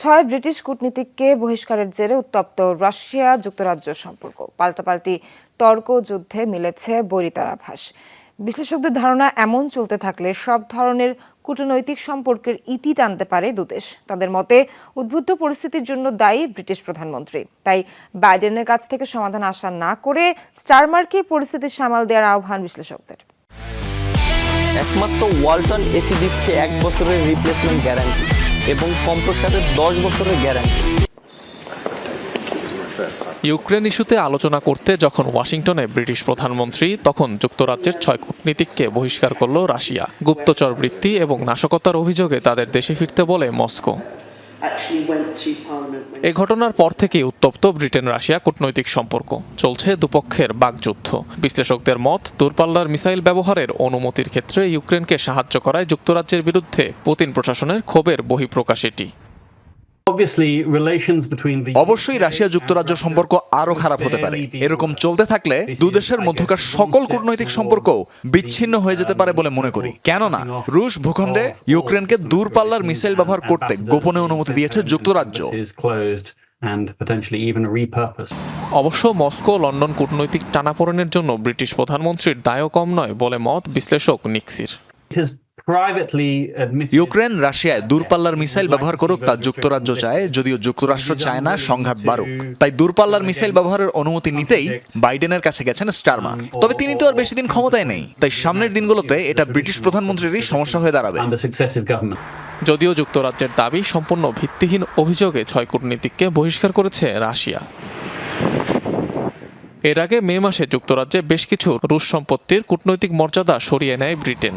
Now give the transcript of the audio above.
ছয় ব্রিটিশ কূটনীতিককে বহিষ্কারের জেরে উত্তপ্ত রাশিয়া, যুক্তরাজ্য সম্পর্ক। পাল্টাপাল্টি তর্ক যুদ্ধে মিলেছে বৈরিতার আভাস। বিশ্লেষকদের ধারণা, এমন চলতে থাকলে সব ধরনের কূটনৈতিক সম্পর্কের ইতি টানতে পারে দুদেশ তাদের মতে, উদ্বুদ্ধ পরিস্থিতির জন্য দায়ী ব্রিটিশ প্রধানমন্ত্রী। তাই বাইডেনের কাছ থেকে সমাধান আশা না করে স্টারমারকে পরিস্থিতি সামাল দেওয়ার আহ্বান বিশ্লেষকদের। একমাত্র ওয়ালটন এসি দিচ্ছে এক বছরের রিপ্লেসমেন্ট গ্যারান্টি এবং কম্প্রসারের দশ বছরের গ্যারান্টি ইউক্রেন ইস্যুতে আলোচনা করতে যখন ওয়াশিংটনে ব্রিটিশ প্রধানমন্ত্রী, তখন যুক্তরাজ্যের ছয় কূটনীতিককে বহিষ্কার করল রাশিয়া। গুপ্তচর বৃত্তি এবং নাশকতার অভিযোগে তাদের দেশে ফিরতে বলে মস্কো। এ ঘটনার পর থেকেই উত্তপ্ত ব্রিটেন রাশিয়া কূটনৈতিক সম্পর্ক। চলছে দুপক্ষের বাকযুদ্ধ। বিশ্লেষকদের মত, দূরপাল্লার মিসাইল ব্যবহারের অনুমতির ক্ষেত্রে ইউক্রেনকে সাহায্য করায় যুক্তরাজ্যের বিরুদ্ধে পুতিন প্রশাসনের ক্ষোভের বহিঃপ্রকাশ এটি। অবশ্যই রাশিয়া যুক্তরাজ্য সম্পর্ক আরও খারাপ হতে পারে। এরকম চলতে থাকলে দুদেশের মধ্যকার সকল কূটনৈতিক সম্পর্ক বিচ্ছিন্ন হয়ে যেতে পারে বলে মনে করি। কেননা রুশ ভূখণ্ডে ইউক্রেনকে দূরপাল্লার মিসাইল ব্যবহার করতে গোপনে অনুমতি দিয়েছে যুক্তরাজ্য. অবশ্য মস্কো লন্ডন কূটনৈতিক টানাপোড়েনের জন্য ব্রিটিশ প্রধানমন্ত্রীর দায়ও কম নয় বলে মত বিশ্লেষক নিক্সির। ইউক্রেন রাশিয়ায় দূরপাল্লার মিসাইল ব্যবহার করুক তা যুক্তরাজ্য চায় যদিও যুক্তরাষ্ট্র চায় না সংঘাত বাড়ুক। তাই দূরপাল্লার মিসাইল ব্যবহারের অনুমতি নিতেই বাইডেনের কাছে গেছেন স্টারমার তবে তিনি তো আর বেশি দিন ক্ষমতায় নেই তাই সামনের দিনগুলোতে এটা ব্রিটিশ প্রধানমন্ত্রীরই সমস্যা হয়ে দাঁড়াবে. যদিও যুক্তরাজ্যের দাবি সম্পূর্ণ ভিত্তিহীন অভিযোগে ছয় কূটনীতিককে বহিষ্কার করেছে রাশিয়া। এর আগে মে মাসে যুক্তরাজ্যে বেশ কিছু রুশ সম্পত্তির কূটনৈতিক মর্যাদা সরিয়ে নেয় ব্রিটেন।